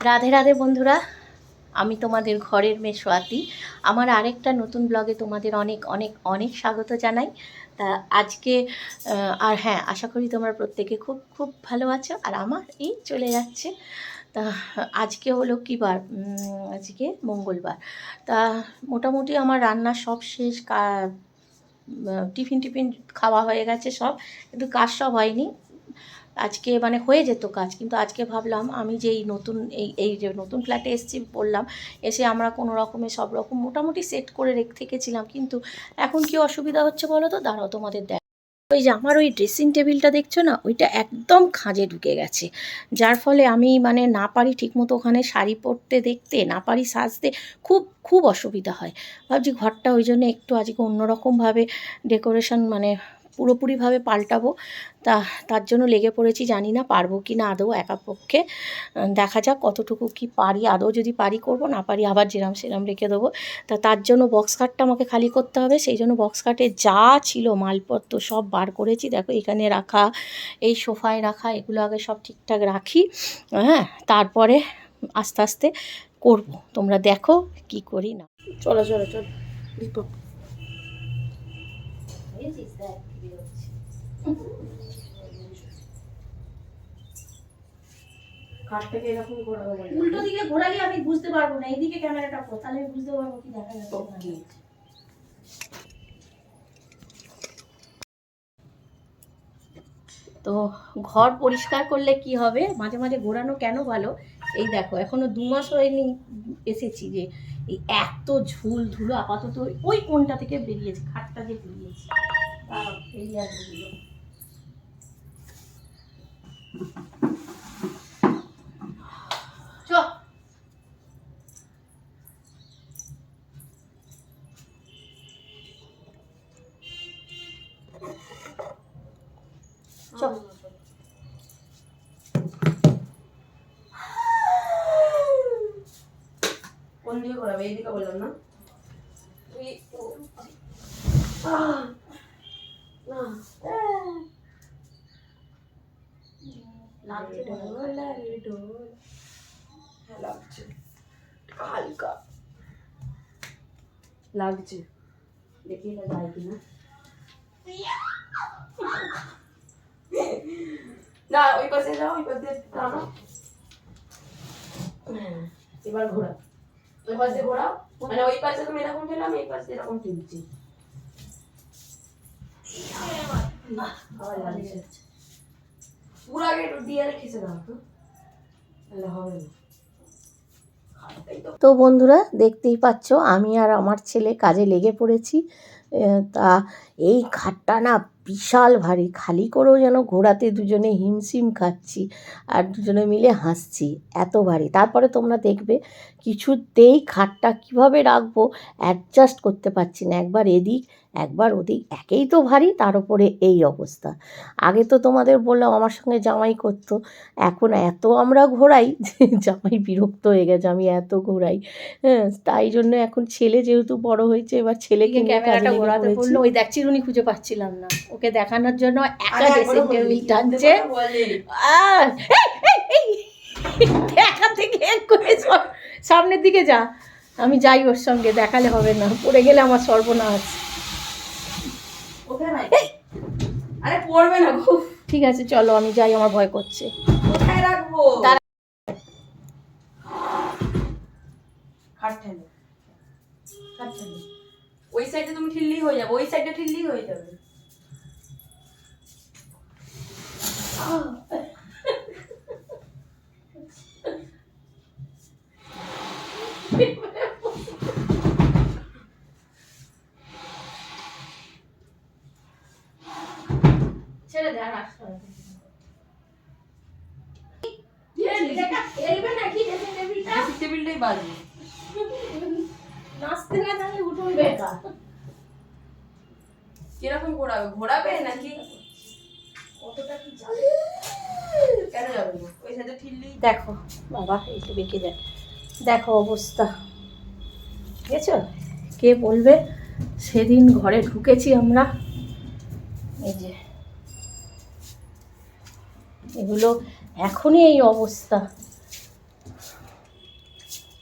রাধে রাধে বন্ধুরা, আমি তোমাদের ঘরের মেয়ে সোয়াতি আমার আরেকটা নতুন ব্লগে তোমাদের অনেক অনেক অনেক স্বাগত জানাই। তা আজকে আর হ্যাঁ আশা করি তোমরা প্রত্যেকে খুব খুব ভালো আছো, আর আমার এই চলে যাচ্ছে। তা আজকে হলো কী বার? আজকে মঙ্গলবার। তা মোটামুটি আমার রান্না সব শেষ টিফিন টিফিন খাওয়া হয়ে গেছে সব, কিন্তু কাজ সব হয়নি। আজকে মানে হয়ে যেত কাজ। কিন্তু আজকে ভাবলাম আমি যেই নতুন, এই এই যে নতুন ফ্ল্যাটে এসেছি বললাম, এসে আমরা কোনো রকমে সব রকম মোটামুটি সেট করে রেখে, থেকেছিলাম। কিন্তু এখন কি অসুবিধা হচ্ছে বলো তো? দাঁড়াও তোমাদের দেখ। ওই যে আমার ওই ড্রেসিং টেবিলটা দেখছ না? ওইটা একদম খাঁজে ঢুকে গেছে। যার ফলে আমি মানে না পারি ঠিকমতো ওখানে শাড়ি পরতে দেখতে, না পারি সাজতে, খুব খুব অসুবিধা হয়। ভাবছি ঘরটা ওই জন্য একটু আজকে অন্যরকমভাবে ডেকোরেশন মানে পুরোপুরিভাবে পাল্টাবো। তা, তার জন্য লেগে পড়েছি, জানি না পারব কি না আদৌ একা পক্ষে দেখা যাক কতটুকু কি পারি, আদৌ যদি পারি করব, না পারি আবার যেরাম সেরাম রেখে দেবো। তা, তার জন্য বক্স কাটটা আমাকে খালি করতে হবে। সেই জন্য বক্স কাটে যা ছিল মালপত্র সব বার করেছি। দেখো, এখানে রাখা, এই সোফায় রাখা, এগুলো আগে সব ঠিকঠাক রাখি। হ্যাঁ তারপরে আস্তে আস্তে করব। তোমরা দেখো কি করি না। চলো চলো চলো কাঠটাকে এরকম ঘোরাবো উল্টো দিকে ঘোরালে আমি বুঝতে পারব না এইদিকে ক্যামেরাটা পো তাহলে আমি বুঝতে পারব কি দেখা যাচ্ছে তো ঘর পরিষ্কার করলে কি হবে? মাঝে মাঝে ঘোরানো কেন ভালো? এই দেখো এখনও দু মাস হয়নি এসেছি যে এই এত ঝুল ধুলো আপাতত ওই- কোনটা থেকে বেরিয়েছে খাটটা যে বেরিয়েছে। বেরিয়ে আসবে ঘোরাবে এইদিকে বললাম না লাগছে হালকা লাগছে দেখি এটা যায় কিনা না ওই পাশে যাও ওই পাশে হ্যাঁ, এবার ঘোরা ওই পাশে ঘোরাও মানে ওই পাশে তুমি এরকম ঠেলাম এই পাশে এরকম ঠেলছি আবার লাগছে পুরো আগে একটু দিয়ে রেখেছে দাও তো তাহলে হবে না হাতটাই তো তো বন্ধুরা দেখতেই পাচ্ছ আমি আর আমার ছেলে কাজে লেগে পড়েছি। তা এই খাটটা না বিশাল ভারী খালি করেও যেন ঘোরাতে দুজনে হিমশিম খাচ্ছি আর দুজনে মিলে হাসছি এত ভারী। তারপরে তোমরা দেখবে কিছুতেই খাটটা কীভাবে রাখব অ্যাডজাস্ট করতে পারছি না। একবার এদিক একবার ওদিক একেই তো ভারী তার উপরে এই অবস্থা। আগে তো তোমাদের বললাম আমার সঙ্গে জামাই করতো এখন এত আমরা ঘোরাই যে জামাই বিরক্ত হয়ে গেছে আমি এত ঘোরাই হ্যাঁ তাই জন্য এখন ছেলে যেহেতু বড় হয়েছে এবার ছেলেকে ক্যামেরাটা ঘোরাতে বলল ওই দেখ চিরুনি খুঁজে পাচ্ছিলাম না। ওকে দেখানোর জন্য একা ড্রেসিং টেবিল টানছে। আর দেখা থেকে এক করে সর- সামনের দিকে যা। আমি যাই ওর সঙ্গে দেখালে হবে না। পড়ে গেলে আমার সর্বনাশ। আরে পড়বে না খুব ঠিক আছে চলো আমি যাই আমার ভয় করছে। কোথায় রাখব? ওই সাইডে তুমি ঠিললেই হয়ে যাবে ওই সাইডে ঠিললেই হয়ে যাবে ছেড়ে দে আর আসতে হবে না। এলবে নাকি ড্রেসিং টেবিলটা ড্রেসিং টেবিলটাই বাজে নাচতে না জানলে উঠোন বেকা কীরকম ঘোরাবে ঘোরাবে নাকি কতটা কি জানে কেন যাবে না ওই সাইডে ঠিললেই দেখো, বাবা তো বেঁকে যায়। দেখো অবস্থা। দেখেছ কে বলবে? সেদিন ঘরে ঢুকেছি আমরা। এই যে। এগুলো এখনই এই অবস্থা।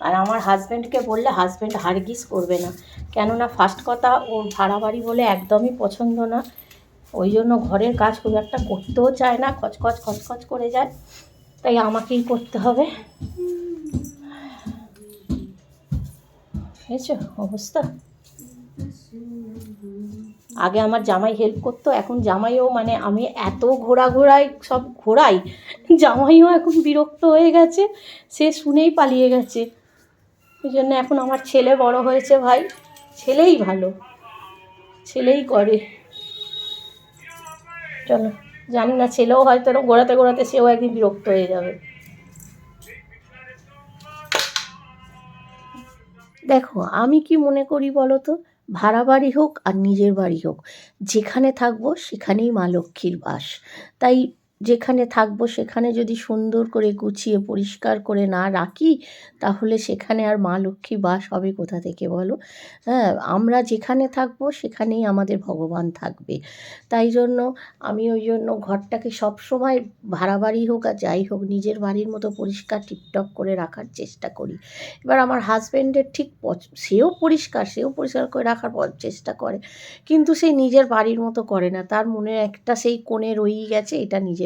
আর আমার হাজব্যান্ডকে বললে হাজব্যান্ড হারগিস করবে না। কেননা ফার্স্ট কথা, ওর ভাড়া বাড়ি বলে একদমই পছন্দ না। ওই জন্য ঘরের কাজ খুব একটা করতেও চায় না। খচখচ খচখচ করে যায়। তাই আমাকেই করতে হবে। বুঝেছ অবস্থা। আগে আমার জামাই হেল্প করতো, এখন জামাইও মানে আমি এত ঘোরা ঘোরাই সব ঘোরাই, জামাইও এখন বিরক্ত হয়ে গেছে, সে শুনেই পালিয়ে গেছে। এই জন্য এখন আমার ছেলে বড় হয়েছে ভাই, ছেলেই ভালো, ছেলেই করে। চলো। জানি না, ছেলেও হয়তো এরকম গোড়াতে গোড়াতে সেও একদিন বিরক্ত হয়ে যাবে। দেখো, আমি কি মনে করি বলো তো ভাড়া বাড়ি হোক আর নিজের বাড়ি হোক, যেখানে থাকব সেখানেই মা লক্ষ্মীর বাস। তাই যেখানে থাকব সেখানে যদি সুন্দর করে গুছিয়ে, পরিষ্কার করে না রাখি, তাহলে সেখানে আর মা লক্ষ্মী বাস হবে কোথা থেকে বলো? হ্যাঁ আমরা যেখানে থাকব সেখানেই আমাদের ভগবান থাকবে। তাই জন্য আমি ওই জন্য ঘরটাকে সবসময় ভাড়া বাড়ি হোক আর যাই হোক, নিজের বাড়ির মতো পরিষ্কার টিপটপ করে রাখার চেষ্টা করি। এবার আমার হাজব্যান্ডের ঠিক সেও পরিষ্কার সেও পরিষ্কার করে রাখার চেষ্টা করে। কিন্তু সেই নিজের বাড়ির মতো করে না। তার মনে একটা সেই কোণে রয়েই গেছে, এটা নিজের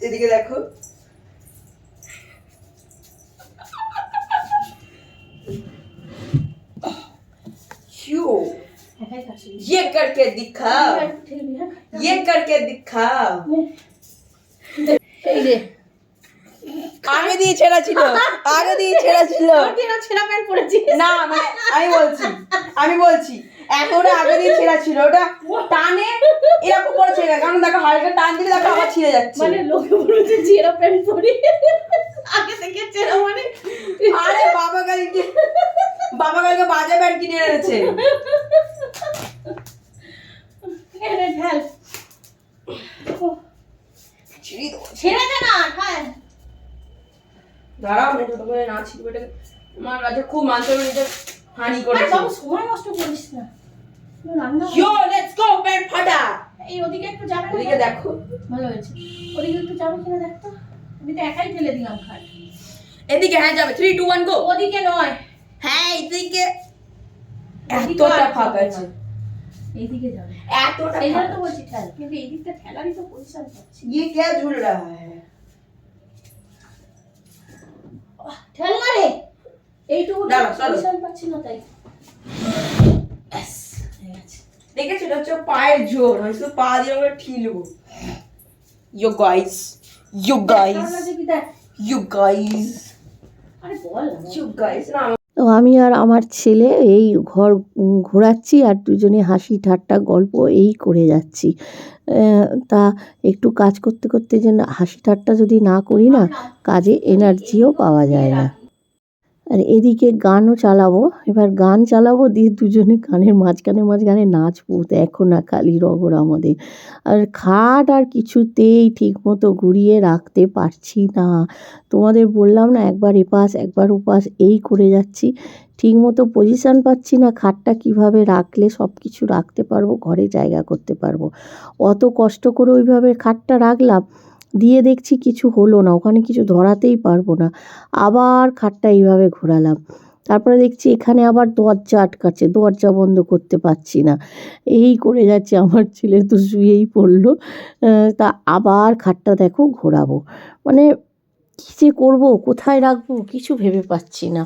এদিকে দেখো क्यों একাই কাশি ये करके दिखाओ ये करके दिखाओ এই যে আগে দিয়ে ছেঁড়া ছিল আগে দিয়ে ছেঁড়া ছিল ছেঁড়া প্যান্ট পরেছি না মানে আমি বলছি আমি বলছি এখন ওটা আগে দিয়ে ছেঁড়া ছিল ওটা টানে এরকম করে ছেড়ে কারণ দেখো হালকা টান দিলে দেখো আবার ছিঁড়ে যাচ্ছে। মানে লোকে বলেছে ছেঁড়া প্যান্ট পরি। আগে থেকে ছেঁড়া মানে। আরে বাবা কালকে বাবা কালকে বাজে ব্যান্ড কিনে এনেছে। ছেড়ে দে না ঢাল। দাঁড়াও ছোট করে না ছিঁড়বো এটা আমার কাছে খুব নিজের হানি সময় নষ্ট না রান্না ইয়ো লেটস গো ব্যান্ড ফাটা এই ওদিকে একটু যাবে না? ওদিকে দেখো ভালো হয়েছে ওদিকে একটু যাবে কিনা দেখ তো আমি তো একাই ফেলে দিলাম খাট এদিকে হ্যাঁ যাবে থ্রি টু ওয়ান গো ওদিকে নয় হ্যাঁ এদিকে এদিকে এতটা আর ফাঁকা যাবে আছে না। এইদিকে যাবে এতটা সেই জন্য ফাঁকা তো বলছি ঠেল কিন্তু এই দিকটা ঠেলারই তো পজিশন পাচ্ছি ये क्या झूल रहा है ঠেল না রে এইটুকু দাঁড়াও, চলো। পজিশন পাচ্ছি না তাই ব্যাস, হয়ে গেছে। দেখেছ? এটা হচ্ছে পায়ের জোর আমি শুধু পা দিয়ে আমরা ঠিলবো। You guys you guys you guys আরে বল ইউ গাইস না। তো আমি আর আমার ছেলে এই ঘর ঘোরাচ্ছি আর দুজনে হাসি ঠাট্টা গল্প এই করে যাচ্ছি। তা একটু কাজ করতে করতে যেন হাসি ঠাট্টা যদি না করি না কাজে এনার্জিও পাওয়া যায় না। আর এদিকে গানও চালাবো। এবার গান চালাবো দিয়ে দুজনে গানের মাঝখানে মাঝখানে নাচ নাচবো দেখো না খালি রগর আমাদের। আর খাট আর কিছুতেই ঠিক মতো ঘুরিয়ে রাখতে পারছি না। তোমাদের বললাম না, একবার এপাশ, একবার ওপাশ, এই করে যাচ্ছি। ঠিক মতো পজিশান পাচ্ছি না, খাটটা কীভাবে রাখলে সব কিছু রাখতে পারব, ঘরে জায়গা করতে পারব। অত কষ্ট করে ওইভাবে খাটটা রাখলাম দিয়ে দেখছি কিছু হলো না, ওখানে কিছু ধরাতেই পারব না। আবার খাটটা এইভাবে ঘোরালাম। তারপরে দেখছি এখানে আবার দরজা আটকাচ্ছে, দরজা বন্ধ করতে পারছি না। এই করে যাচ্ছে আমার ছেলে তো শুয়েই পড়ল। তা আবার খাটটা দেখো ঘোরাবো। মানে কী যে করব, কোথায় রাখব, কিছু ভেবে পাচ্ছি না।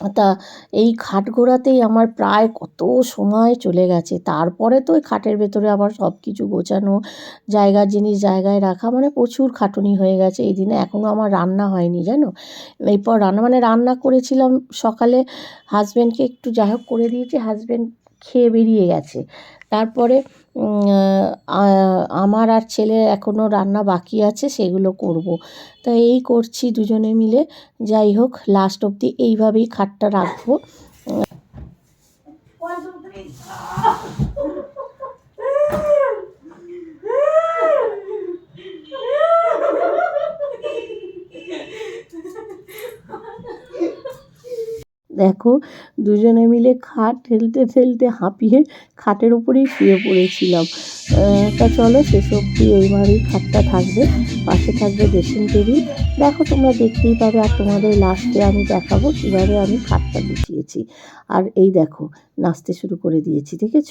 তা এই খাট ঘোরাতেই আমার প্রায় কত সময় চলে গেছে। তারপরে তো ওই খাটের ভেতরে আবার সব কিছু গোছানো জায়গার জিনিস জায়গায় রাখা মানে প্রচুর খাটুনি হয়ে গেছে। এই দিনে এখনও আমার রান্না হয়নি, জানো? এরপর রান্না মানে রান্না করেছিলাম সকালে হাজব্যান্ডকে একটু যাই হোক করে দিয়েছি। হাজব্যান্ড খেয়ে বেরিয়ে গেছে। তারপরে আমার আর ছেলের এখনও রান্না বাকি আছে, সেগুলো করব। তা এই করছি দুজনে মিলে। যাই হোক লাস্ট অবধি এইভাবেই খাটটা রাখব। দেখো দুজনে মিলে খাট ঠেলতে ঠেলতে হাঁপিয়ে খাটের উপরেই শুয়ে পড়েছিলাম তা চলো শেষ অবধি এইভাবেই খাটটা থাকবে পাশে থাকবে ড্রেসিং টেবিল দেখো তোমরা দেখতেই পাবে আর তোমাদের লাস্টে আমি দেখাবো কীভাবে আমি খাটটা গুছিয়েছি আর এই দেখো নাচতে শুরু করে দিয়েছি দেখেছ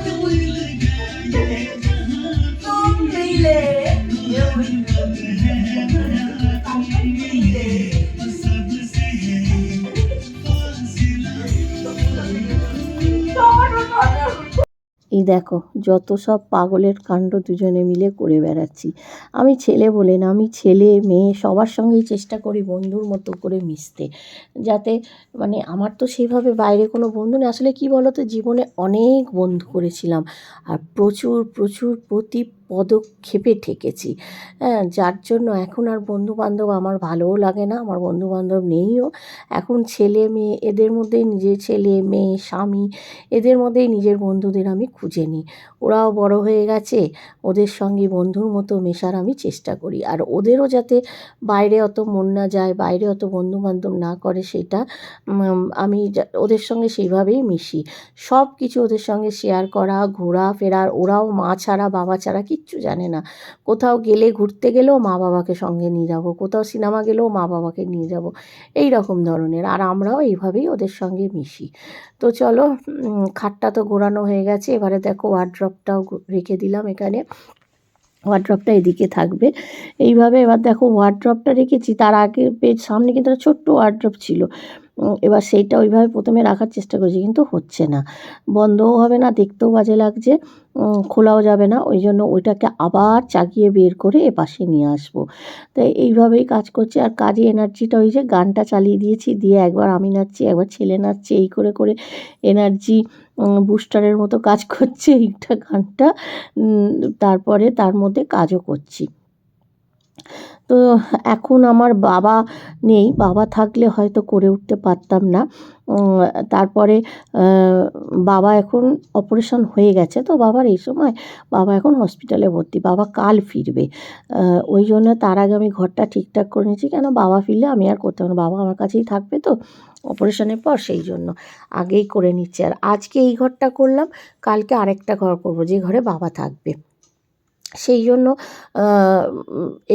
এই দেখো, যত সব পাগলের কাণ্ড দুজনে মিলে করে বেড়াচ্ছি। আমি ছেলে বলে না, আমি ছেলে, মেয়ে, সবার সঙ্গেই চেষ্টা করি বন্ধুর মতো করে মিশতে। যাতে মানে আমার তো সেইভাবে বাইরে কোনো বন্ধু নেই। আসলে কি বলো তো জীবনে অনেক বন্ধু করেছিলাম। আর প্রচুর প্রচুর প্রতি পদক্ষেপে ঠেকেছি। হ্যাঁ যার জন্য এখন আর বন্ধু বান্ধব আমার ভালোও লাগে না, আমার বন্ধু বান্ধব নেইও। এখন ছেলে মেয়ে, এদের মধ্যেই নিজের ছেলে, মেয়ে, স্বামী, এদের মধ্যেই নিজের বন্ধুদের আমি খুঁজে নিই। ওরাও বড় হয়ে গেছে, ওদের সঙ্গে বন্ধুর মতো মেশার আমি চেষ্টা করি। আর ওদেরও যাতে বাইরে অত মন না যায়, বাইরে অত বন্ধু বান্ধব না করে, সেটা আমি ওদের সঙ্গে সেইভাবেই মিশি। সব কিছু ওদের সঙ্গে শেয়ার করা ঘোরা ফেরার ওরাও মা ছাড়া, বাবা ছাড়া কিচ্ছু জানে না। কোথাও গেলে ঘুরতে গেলেও মা বাবাকে সঙ্গে নিয়ে যাব, কোথাও সিনেমা গেলেও মা বাবাকে নিয়ে যাব, এই রকম ধরনের। আর আমরাও এইভাবেই ওদের সঙ্গে মিশি। তো চলো খাটটা তো ঘোরানো হয়ে গেছে, এবারে দেখো ওয়ার্ড্রপটাও রেখে দিলাম এখানে। ওয়ার্ড্রপটা এদিকে থাকবে। এইভাবে এবার দেখো ওয়ার্ড্রপটা রেখেছি, তার আগে পেজ সামনে কিন্তু একটা ছোট্ট ওয়ার্ড্রপ ছিল। এবার সেইটা ওইভাবে প্রথমে রাখার চেষ্টা করেছি, কিন্তু হচ্ছে না। বন্ধও হবে না, দেখতেও বাজে লাগছে খোলাও যাবে না, ওই জন্য ওইটাকে আবার চাগিয়ে বের করে এ পাশে নিয়ে আসব। তাই এইভাবেই কাজ করছি, আর কাজে এনার্জিটা ওই যে গানটা চালিয়ে দিয়েছি, দিয়ে একবার আমি নাচছি, একবার ছেলে নাচছে, এই করে করে এনার্জি বুস্টারের মতো কাজ করছে এইটা গানটা তারপরে তার মধ্যে কাজও করছি। তো এখন আমার বাবা নেই। বাবা থাকলে হয়তো করে উঠতে পারতাম না। তারপরে বাবা এখন অপারেশন হয়ে গেছে। তো বাবার এই সময় বাবা এখন হসপিটালে ভর্তি। বাবা কাল ফিরবে। ওই জন্য তার আগে আমি ঘরটা ঠিকঠাক করে নিয়েছি। কেন? বাবা ফিরলে আমি আর করতে পারব বাবা আমার কাছেই থাকবে তো অপারেশনের পর সেই জন্য। আগেই করে নিচ্ছি। আর আজকে এই ঘরটা করলাম। কালকে আরেকটা ঘর করব। যে ঘরে বাবা থাকবে। সেই জন্য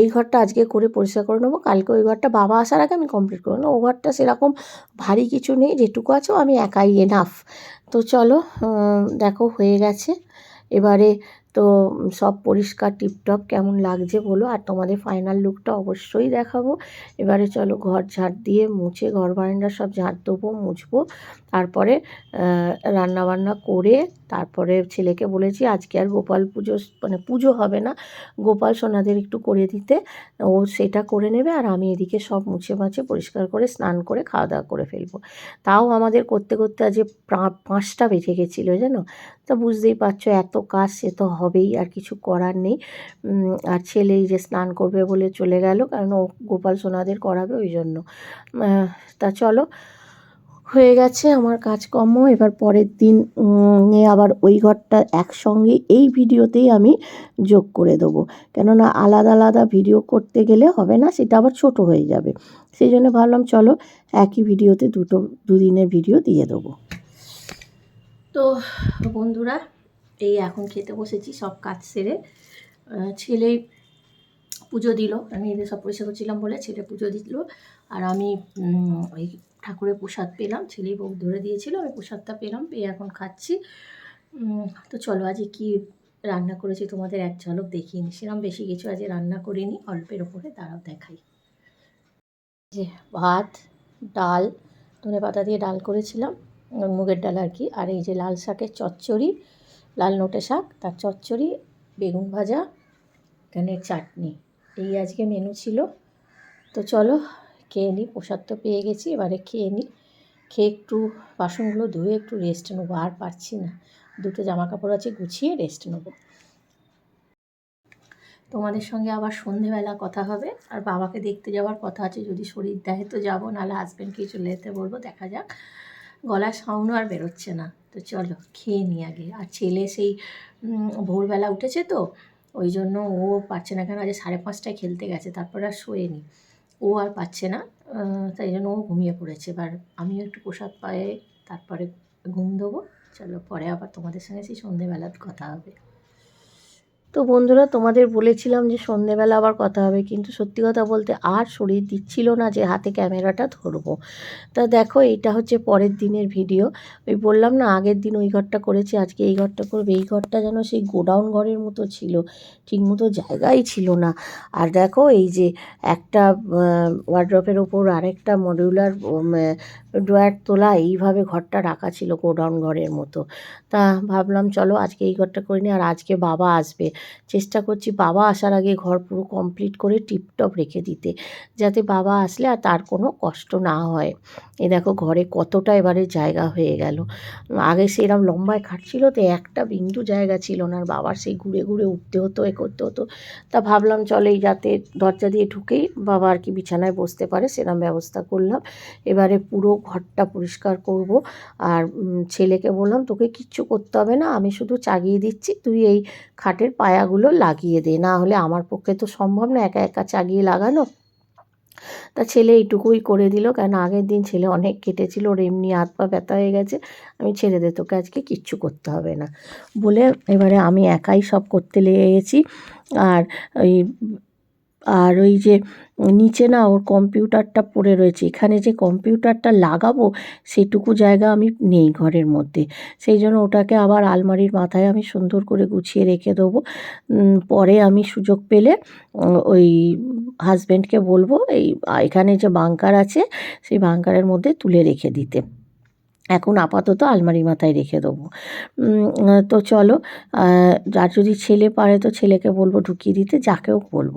এই ঘরটা আজকে করে পরিষ্কার করে নেব। কালকে ওই ঘরটা বাবা আসার আগে আমি কমপ্লিট করে নেব। ও ঘরটা সেরকম ভারী কিছু নেই, যেটুকু আছে আমি একাই এনাফ তো চলো দেখো হয়ে গেছে। এবারে তো সব পরিষ্কার টিপটপ কেমন লাগছে বলো? আর তোমাদের ফাইনাল লুকটা অবশ্যই দেখাবো। এবারে চলো ঘর ঝাড় দিয়ে মুছে, ঘর বারান্দা সব ঝাড় দেবো, মুছবো। তারপরে রান্নাবান্না করে তারপরে ছেলেকে বলেছি, আজকে আর গোপাল পুজো মানে পুজো হবে না। গোপাল সোনাদের একটু করে দিতে। ও সেটা করে নেবে আর আমি এদিকে সব মুছে মাছে পরিষ্কার করে স্নান করে খাওয়া দাওয়া করে ফেলব। তাও আমাদের করতে করতে আজ পাঁচটা বেজে গেছিল, জানো? তা বুঝতেই পারছ, এত কাজ সে তো হবেই, আর কিছু করার নেই। আর ছেলেই যে স্নান করবে বলে চলে গেল, কারণ ও গোপাল সোনাদের করাবে ওই জন্য। তা চলো, হয়ে গেছে আমার কাজকর্ম। এবার পরের দিন আবার ওই ঘরটা একসঙ্গে এই ভিডিওতেই আমি যোগ করে দেবো। কেননা আলাদা আলাদা ভিডিও করতে গেলে হবে না, সেটা আবার ছোট হয়ে যাবে। সেই জন্য ভাবলাম চলো একই ভিডিওতে দুটো, দুদিনের ভিডিও দিয়ে দেবো। তো বন্ধুরা এই এখন খেতে বসেছি, সব কাজ সেরে। ছেলে পুজো দিল, আমি এদের সব পরিষ্কার করছিলাম বলে ছেলে পুজো দিল। আর আমি ওই ঠাকুরের প্রসাদ পেলাম ছেলে ভোগ ধরে দিয়েছিল, আমি প্রসাদটা পেলাম, পেয়ে এখন খাচ্ছি। তো চলো আজকে কি রান্না করেছি তোমাদের এক ঝলক দেখিয়ে নি সেরকম বেশি কিছু আজ রান্না করিনি, অল্পের ওপরে তারাও দেখাই। যে ভাত, ডাল ধনে পাতা দিয়ে ডাল করেছিলাম, মুগের ডাল আর কি। আর এই যে লাল শাকের চচ্চড়ি লাল নোটে শাক, তার চচ্চড়ি, বেগুন ভাজা, এখানে চাটনি। এই আজকে মেনু ছিল। তো চলো, খেয়ে নিই প্রসাদ তো পেয়ে গেছি, এবারে খেয়ে নিই খেয়ে একটু বাসনগুলো ধুয়ে একটু রেস্ট নেব, আর পারছি না। দুটো জামা কাপড় আছে, গুছিয়ে রেস্ট নেব। তোমাদের সঙ্গে আবার সন্ধেবেলা কথা হবে, আর বাবাকে দেখতে যাওয়ার কথা আছে, যদি শরীর দেয় তো যাব, নাহলে হাজব্যান্ডকে চলে যেতে বলব, দেখা যাক। গলার সাউন্ডও আর বেরোচ্ছে না। তো চলো, খেয়ে নিই আগে। আর ছেলে সেই ভোরবেলা উঠেছে তো, ওই জন্য ও পাচ্ছে না কেন, আজ সাড়ে পাঁচটায় খেলতে গেছে, তারপরে আর শোয়েনি ও আর পাচ্ছে না তাই জন্য ও ঘুমিয়ে পড়েছে। এবার আমিও একটু প্রসাদ পায়ে, তারপরে ঘুম দেবো চলো, পরে আবার তোমাদের সঙ্গে সেই সন্ধেবেলার কথা হবে। তো বন্ধুরা, তোমাদের বলেছিলাম যে সন্ধেবেলা আবার কথা হবে, কিন্তু সত্যি কথা বলতে আর শরীর দিচ্ছিল না যে হাতে ক্যামেরাটা ধরবো। তা দেখো, এইটা হচ্ছে পরের দিনের ভিডিও। ওই বললাম না, আগের দিন ওই ঘরটা করেছি, আজকে এই ঘরটা করবে। এই ঘরটা যেন সেই গোডাউন ঘরের মতো ছিল ঠিকমতো জায়গাই ছিল না। আর দেখো, এই যে একটা ওয়ার্ড্রপের ওপর আরেকটা মডিউলার ড্রয়ার তোলা, এইভাবে ঘরটা রাখা ছিল গোডাউন ঘরের মতো। তা ভাবলাম, চলো আজকে এই ঘরটা করে আর আজকে বাবা আসবে। চেষ্টা করছি বাবা আসার আগে ঘর পুরো কমপ্লিট করে টিপটপ রেখে দিতে, যাতে বাবা আসলে আর তার কোনো কষ্ট না হয়। এ দেখো ঘরে কতটা এবারে জায়গা হয়ে গেল। আগে সেরকম লম্বায় খাটছিল তো একটা বিন্দু জায়গা ছিল না, আর বাবার সেই ঘুরে ঘুরে উঠতে হতো, এ করতে হতো। তা ভাবলাম চলো যাতে দরজা দিয়ে ঢুকেই বাবা আর কি বিছানায় বসতে পারে সেরকম ব্যবস্থা করলাম। এবারে পুরো ঘরটা পরিষ্কার করব। আর ছেলেকে বললাম, তোকে কিচ্ছু করতে হবে না, আমি শুধু চাগিয়ে দিচ্ছি, তুই এই খাটের পায়াগুলো লাগিয়ে দে। না হলে আমার পক্ষে তো সম্ভব না একা একা চাগিয়ে লাগানো। তা ছেলে এইটুকুই করে দিল, কেন আগের দিন ছেলে অনেক কেটেছিল, ওর এমনি হাত পা ব্যথা হয়ে গেছে, আমি ছেড়ে দে, তোকে আজকে কিচ্ছু করতে হবে না। বলে এবারে আমি একাই সব করতে লেগে গেছি আর ওই আর ওই যে নিচে না ওর কম্পিউটারটা পড়ে রয়েছে। এখানে যে কম্পিউটারটা লাগাবো, সেটুকু জায়গা আমি নেই ঘরের মধ্যে। সেই জন্য ওটাকে আবার আলমারির মাথায় আমি সুন্দর করে গুছিয়ে রেখে দেবো। পরে আমি সুযোগ পেলে ওই হাজব্যান্ডকে বলব, এই এখানে যে বাংকার আছে, সেই বাংকারের মধ্যে তুলে রেখে দিতে। এখন আপাতত আলমারি মাথায় রেখে দেবো। তো চলো আর যদি ছেলে পারে তো ছেলেকে বলব ঢুকিয়ে দিতে, যাকেও বলব।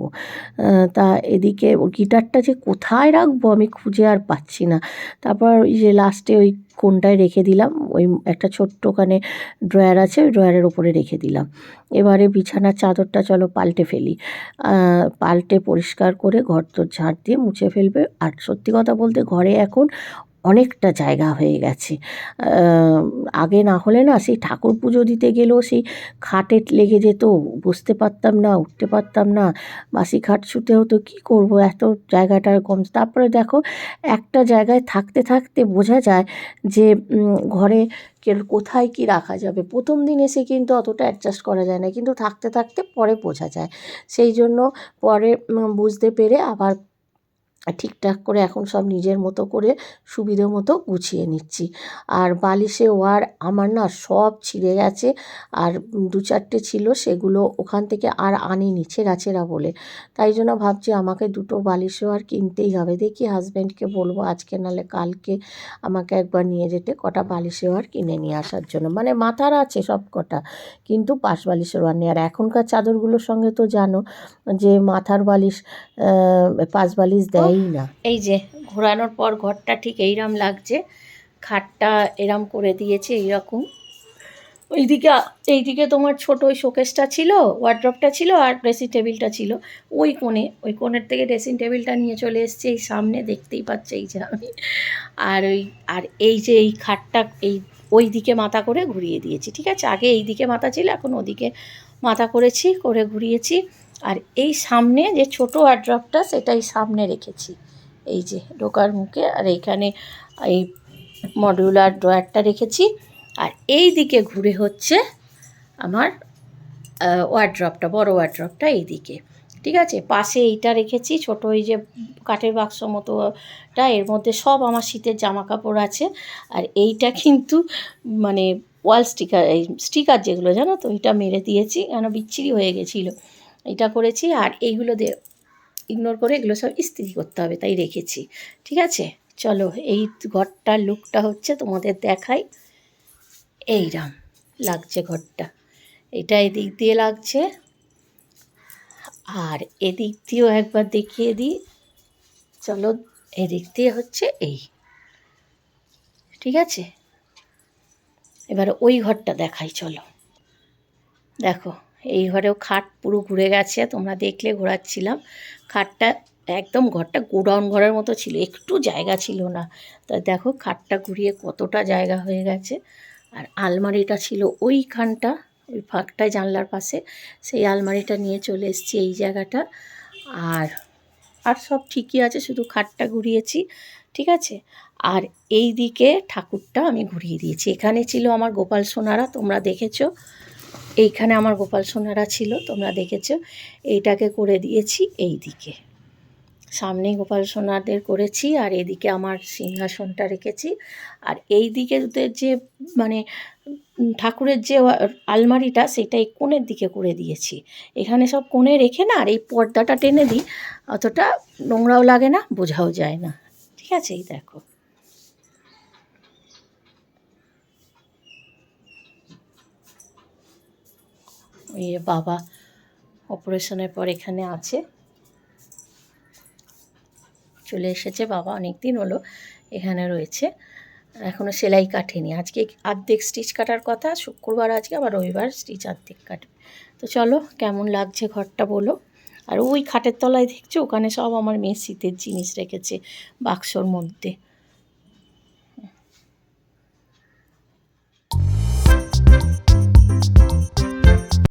তা এদিকে গিটারটা যে কোথায় রাখব আমি খুঁজে আর পাচ্ছি না। তারপর ওই যে লাস্টে ওই কোনটায় রেখে দিলাম, ওই একটা ছোট্ট ওখানে ড্রয়ার আছে, ওই ড্রয়ারের ওপরে রেখে দিলাম। এবারে বিছানার চাদরটা চলো পাল্টে ফেলি। পাল্টে পরিষ্কার করে ঘর তোর ঝাড় দিয়ে মুছে ফেলবে। আর সত্যি কথা বলতে ঘরে এখন অনেকটা জায়গা হয়ে গেছে। আগে না হলে না সেই ঠাকুর পুজো দিতে গেলেও সেই খাটে লেগে যেত, বসতে পারতাম না, উঠতে পারতাম না, বাসি খাট ছুতে হতো, কী করব? এত জায়গাটা কম তারপরে দেখো, একটা জায়গায় থাকতে থাকতে বোঝা যায় যে ঘরে কোথায় কি রাখা যাবে? প্রথম দিন এসে কিন্তু অতটা অ্যাডজাস্ট করা যায় না। কিন্তু থাকতে থাকতে পরে বোঝা যায়। সেই জন্য পরে বুঝতে পেরে আবার ঠিকঠাক করে এখন সব নিজের মতো করে সুবিধে মতো গুছিয়ে নিচ্ছি। আর বালিশে ওয়ার আমার না সব ছিঁড়ে গেছে আর দু চারটে ছিল সেগুলো ওখান থেকে আর আনিনি, ছেঁড়া ছেঁড়া বলে। তাই জন্য ভাবছি আমাকে দুটো বালিশে ওয়ার কিনতেই হবে। দেখি হাজব্যান্ডকে বলব আজকে নাহলে কালকে আমাকে একবার নিয়ে যেতে কটা বালিশে ওয়ার কিনে নিয়ে আসার জন্য। মানে মাথার আছে সব কটা, কিন্তু পাশ বালিশের ওয়ার নেই। আর এখনকার চাদরগুলোর সঙ্গে তো জানো যে মাথার বালিশ পাশ বালিশ দেয়ই না। এই যে, ঘোরানোর পর ঘরটা ঠিক এইরকম লাগছে, খাটটা এরম করে দিয়েছে এইরকম। ওইদিকে, এইদিকে তোমার ছোট ওই শোকেসটা ছিল, ওয়ার্ড্রপটা ছিল আর ড্রেসিং টেবিলটা ছিল। ওই কোণে, ওই কোণের থেকে ড্রেসিং টেবিলটা নিয়ে চলে এসেছি, এই সামনে দেখতেই পাচ্ছে এই যে আমি। আর ওই, আর এই যে এই খাটটা, এই ওই দিকে মাথা করে ঘুরিয়ে দিয়েছি, ঠিক আছে? আগে এই দিকে মাথা ছিল, এখন ওদিকে মাথা করেছি, করে ঘুরিয়েছি। আর এই সামনে যে ছোট ওয়ার্ড্রপটা সেটাই সামনে রেখেছি। এই যে ঢোকার মুখে, আর এইখানে এই মডিউলার ড্রয়ারটা রেখেছি। আর এই দিকে ঘুরে হচ্ছে আমার ওয়ার্ড্রপটা বড় ওয়ার্ড্রপটা এই দিকে। ঠিক আছে? পাশে এইটা রেখেছি, ছোট ওই যে কাঠের বাক্স মতোটা, এর মধ্যে সব আমার শীতের জামা কাপড় আছে। আর এইটা কিন্তু মানে ওয়াল স্টিকার এই স্টিকার যেগুলো, জানো তো? এটা মেরে দিয়েছি, কেন বিচ্ছিরি হয়ে গেছিল। এটা করেছি আর এইগুলো দিয়ে ইগনোর করে এগুলো সব ইস্ত্রি করতে হবে, তাই রেখেছি। ঠিক আছে? চলো, এই ঘরটার লুকটা হচ্ছে তোমাদের দেখাই। এইরাম, লাগছে ঘরটা। এটা এদিক দিয়ে লাগছে। আর এদিক দিয়েও একবার দেখিয়ে দিই। চলো, এদিক দিয়ে হচ্ছে এই। ঠিক আছে? এবার ওই ঘরটা দেখাই, চলো। দেখো এই ঘরেও খাট পুরো ঘুরে গেছে, তোমরা দেখলে ঘোরাচ্ছিলাম। খাটটা একদম ঘরটা গোডাউন ঘরের মতো ছিল, একটু জায়গা ছিল না। তা দেখো খাটটা ঘুরিয়ে কতটা জায়গা হয়ে গেছে। আর আলমারিটা ছিল ওইখানটা, ওই ফাঁকটায় জানলার পাশে। সেই আলমারিটা নিয়ে চলে এসেছি এই জায়গাটা। আর আর সব ঠিকই আছে, শুধু খাটটা ঘুরিয়েছি, ঠিক আছে? আর এই দিকে ঠাকুরটা আমি ঘুরিয়ে দিয়েছি। এখানে ছিল আমার গোপাল সোনারা, তোমরা দেখেছ। এইখানে আমার গোপাল সোনারা ছিল, তোমরা দেখেছ। এইটাকে করে দিয়েছি এই দিকে সামনে গোপাল সোনাদের করেছি, আর এদিকে আমার সিংহাসনটা রেখেছি। আর এই দিকে যে মানে ঠাকুরের যে আলমারিটা সেটা এই কোণের দিকে করে দিয়েছি। এখানে সব কোণে রেখে না, আর এই পর্দাটা টেনে দিই, অতটা নোংরাও লাগে না, বোঝাও যায় না। ঠিক আছে, এই দেখো। ওই যে বাবা অপারেশনের পর এখানে আছে। চলে এসেছে, বাবা অনেক দিন হলো এখানে রয়েছে। এখনও সেলাই কাটেনি। আজকে আর্ধেক স্টিচ কাটার কথা, শুক্রবার আজকে, আবার রবিবার স্টিচ আর্ধেক কাটবে। তো চলো, কেমন লাগছে ঘরটা বলো। আর ওই খাটের তলায় দেখছ? ওখানে সব আমার মেয়ের শীতের জিনিস রেখেছে বাক্সর মধ্যে।